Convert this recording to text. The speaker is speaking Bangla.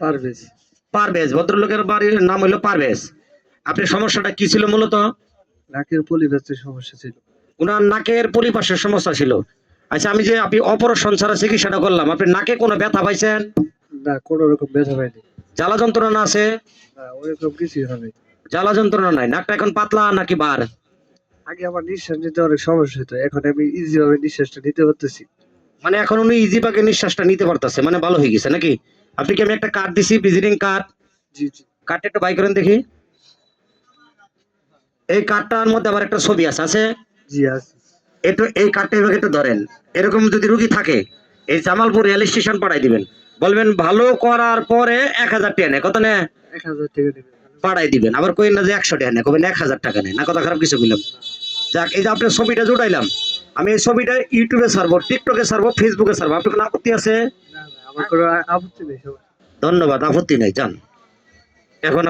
পারভেজ। পারভেজ ভদ্রলোকের বাড়ির নাম হলো পারভেজ। সমস্যাটা কি ছিল মূলত? নাকের সমস্যা ছিল। ওনার নাকের সমস্যা ছিল। আচ্ছা আমি যে আপনি অপারেশন ছাড়া চিকিৎসাটা করলাম আপনি নাকে কোনো ব্যথা পাইছেন? না কোনো রকম ব্যথা পাইনি। জ্বালা যন্ত্রণা আছে? না ওইরকম কিছুই হবে জ্বালা যন্ত্রণা নাই। নাকটা এখন পাতলা নাকি বার? আগে আমার নিঃশ্বাস নিতে অনেক সমস্যা হতো এখন আমি ইজি ভাবে নিঃশ্বাসটা নিতে পারতেছি। মানে এখন উনি ইজি পাকে নিঃশ্বাসটা নিতে পারতেছে মানে ভালো হয়ে গেছে নাকি? আপনি কি আমি একটা কার্ড দিছি ভিজিটিং কার্ড জি জি। কার্ডটা একটু বাই করেন দেখি। এই কার্ডটার মধ্যে আমার একটা ছবি আছে আছে? জি আছে। একটু এই কার্ডটা এভাবে একটু ধরেন। এরকম যদি রুগী থাকে এই জামালপুর রেল স্টেশন পাঠাই দিবেন। বলবেন ভালো করার পরে এক হাজার টাকা নেয়। কত নেয়? পাঠাই দিবেন। আবার কই না যে একশো টাকা নেয় কবেন এক হাজার টাকা নেয়। না কথা খারাপ কিছু বললাম যাক এই যে আপনার ছবিটা জুটাইলাম। আমি এই ছবিটা ইউটিউবে ছাড়বো টিকটকে ছাড়বো ফেসবুকে ছাড়বো। আপনার কোনো আপত্তি আছে? আমার কোনো আপত্তি নেই ধন্যবাদ আপত্তি নেই যান। এখন